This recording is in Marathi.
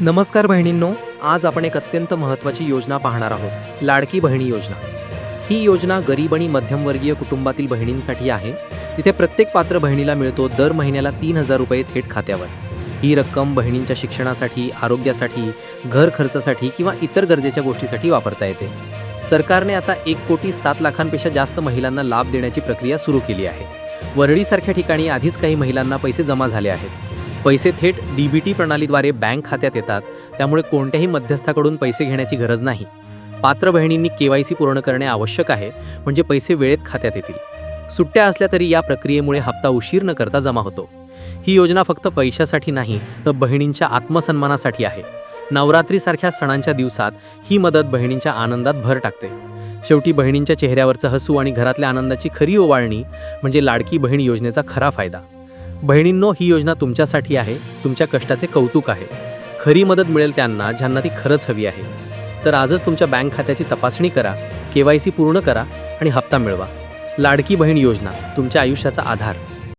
नमस्कार बहिणींनो आज आपण एक अत्यंत महत्त्वाची योजना पाहणार आहोत लाडकी बहिणी योजना. ही योजना गरीब आणि मध्यमवर्गीय कुटुंबातील बहिणींसाठी आहे. तिथे प्रत्येक पात्र बहिणीला मिळतो दर महिन्याला तीन हजार रुपये थेट खात्यावर. ही रक्कम बहिणींच्या शिक्षणासाठी आरोग्यासाठी घर खर्चासाठी किंवा इतर गरजेच्या गोष्टीसाठी वापरता येते. सरकारने आता एक कोटी सात लाखांपेक्षा जास्त महिलांना लाभ देण्याची प्रक्रिया सुरू केली आहे. वरळीसारख्या ठिकाणी आधीच काही महिलांना पैसे जमा झाले आहेत. पैसे थेट डी बी टी प्रणालीद्वारे बँक खात्यात येतात. त्यामुळे कोणत्याही मध्यस्थाकडून पैसे घेण्याची गरज नाही. पात्र बहिणींनी के वाय सी पूर्ण करणे आवश्यक आहे म्हणजे पैसे वेळेत खात्यात येतील. सुट्ट्या असल्या तरी या प्रक्रियेमुळे हप्ता उशीर न करता जमा होतो. ही योजना फक्त पैशासाठी नाही तर बहिणींच्या आत्मसन्मानासाठी आहे. नवरात्रीसारख्या सणांच्या दिवसात ही मदत बहिणींच्या आनंदात भर टाकते. शेवटी बहिणींच्या चेहऱ्यावरचं हसू आणि घरातल्या आनंदाची खरी ओवाळणी म्हणजे लाडकी बहीण योजनेचा खरा फायदा. बहिणींनो ही योजना तुमच्यासाठी आहे. तुमच्या कष्टाचे कौतुक आहे. खरी मदत मिळेल त्यांना ज्यांना ती खरंच हवी आहे. तर आजच तुमच्या बँक खात्याची तपासणी करा के वाय सी पूर्ण करा आणि हप्ता मिळवा. लाडकी बहीण योजना तुमच्या आयुष्याचा आधार.